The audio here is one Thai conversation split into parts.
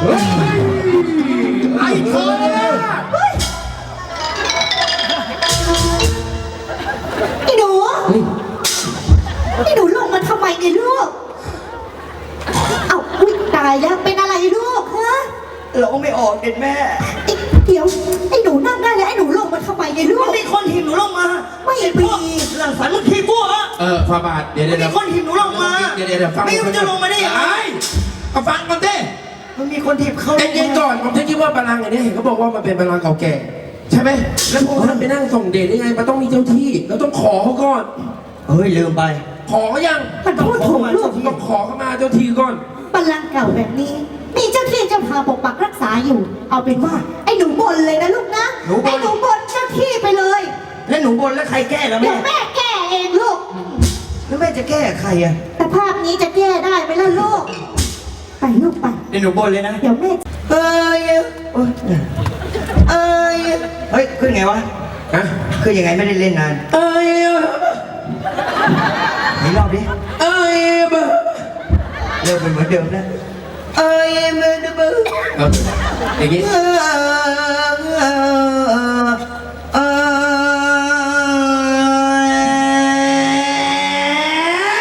เฮ้ยไอ้เธอไอ้หนูไอ้หนูลงมาทำไมเนี่ยลูก เอ้าอุ๊ยตายแล้วเป็นอะไรลูกฮะเราไม่ออกเด็ดแม่ ไอ้เดี๋ยวไอ้หนูนั่งได้แล้วไอ้หนูลงมาทำไมเนี่ยลูมักนมีคนถีบหนูลงมาไม่เห็นมี พวกหลังสันมึงถีบกูเหรอเออฟาบาทเดี๋ยวมัเดี๋นยวมีคนถีบหนูลงมาเดี๋ยวเดี๋ยวเดี๋ยวฟังไม่รู้จะลงมาได้ยังไง เอาฟังก่อนเต้มันมีคนถีบเขาใจเย็นก่อนผมจะคิดว่าบัลลังก์อันนี้เห็นเขาบอกว่ามันเป็นบัลลังก์เก่าแก่ ใช่ไหมแล้วพวกท่านไปนั่งส่งเดชได้ไง มันต้องมีเจ้าที่เราต้องขอเขาก่อน เฮ้ยลืมไป ขอเขายังมันพูดถูกลูกต้องขอเข้ามาเจ้าที่ก่อนบัลลังก์เก่าแบบนี้ มีเจ้าที่เจ้าทางปกปักรักษาอยู่ เอาเป็นว่าไอ้หนูบนเลยนะลูกนะหนูบ่น ไอ้หนูบนเจ้าที่ไปเลย แล้วหนูบนแล้วใครแก้แล้วเดี๋แม่ยวแม่แก้เองลูก แล้วแม่จะแก้ใครอะ แต่ภาพนี้จะแก้ได้ไหมล่ะลูก ไปลูกไป เดี๋ยวหนูบนเลยนะ เดี๋ยวแม่เอ้ยโอ๊ยเอ้ยเฮ้ย ขึ้นไงวะ ฮะขึ้นยังไงไม่ได้เล่นนาน เอ้ยไหนรอบดิเอ้ยเบอร์เริ่มเป็นเหมือนเดิมนะเอ้ยเมื่อเดิมเอออย่างงี้ เอ้ยเอ้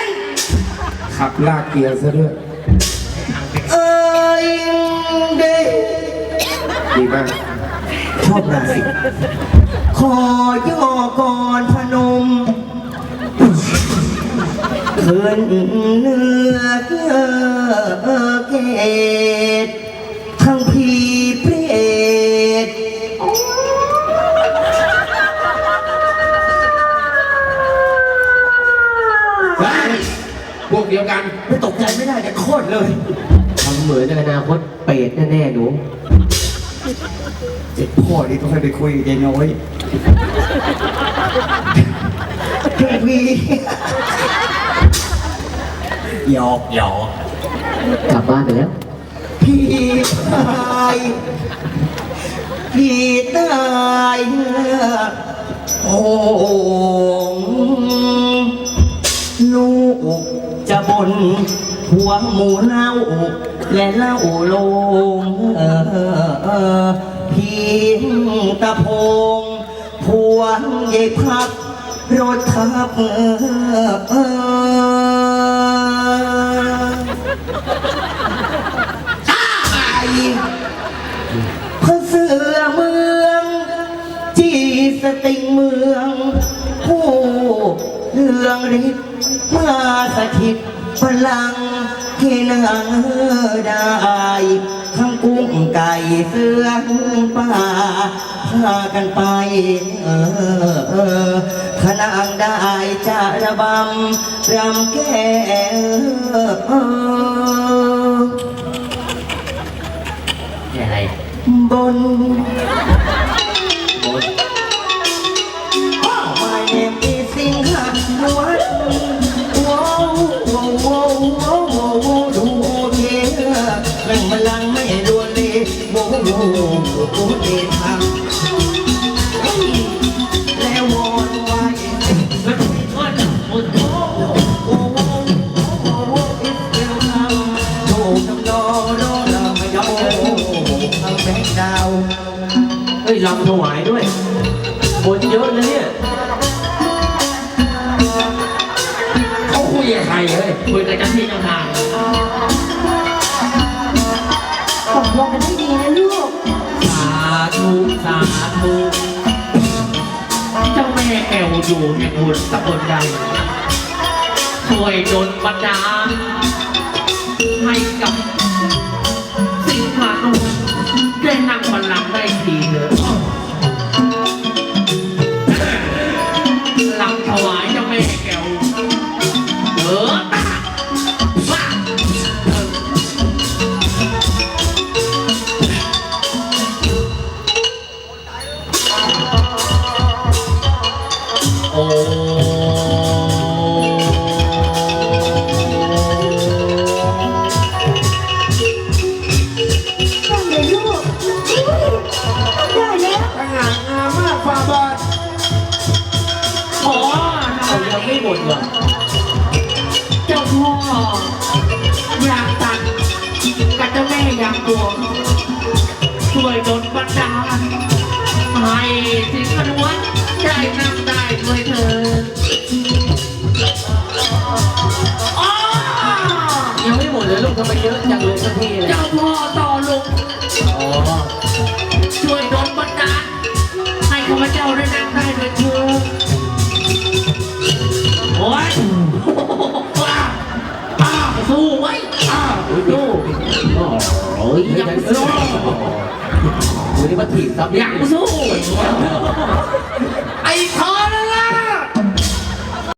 ยขับลากเกียร์ซะด้วยเอ้ย เด้ดีมาก ชอบนายขอย่อก่อนพนมขึ้นเนื้อเกตทั้งพีเปรตเฮ้ยพวกเดียวกัน ไม่ตกใจไม่ได้แต่โคตรเลยทำ เหมือนในอนาคตเปรตแน่ๆหนู เจ็บพ่อนี่ต้องให้ไปคุยกับยายน้อยเฮ้ยพี่หยอกหยอกกลับบ้านไปแล้ว พี่ตายพี่ตายโอ้ลูกจะบนหัวหมูเล่า และเล่าลงเพี่ตะพงพวงเยพับรถทับพระเสือเมือง จีสติงเมืองผู้เรืองฤทธิ์มาสถิตพลัง ที่นางได้ทั้งกุ้งไก่เสือป่าพากันไปเออเออขนางได้จะระบำรำแก้เอออะไรบนบน My name is Singha เฮ้ยลำถวายด้วยบนเยอะนะเนี่ยเขาคุยกับใครเฮ้ยคุยกับเจ้าที่เจ้าทาง ตกลงกันให้ดีนะลูกสา ธุสาธุเจ้าแม่แอวอยู่ในบุญตะบนใดช่วยดลบันดาลให้กับสิงหานุได้นั่งบัลลังก์ได้ทีเถอะ ขายังไม่หมดหรอเจ้าพ่ออยากตัดกับเจ้าแม่อยากตัวช่วยดนบันดาลให้สิงห์นวนได้นำได้ด้วยเธออ้อยังไม่หมดเลยลูกทำไมเยอะจังเลยสักทีเลยเจ้าพ่อต่อลงอ๋อ ฮ้ยยังสู้อว่ายังสู้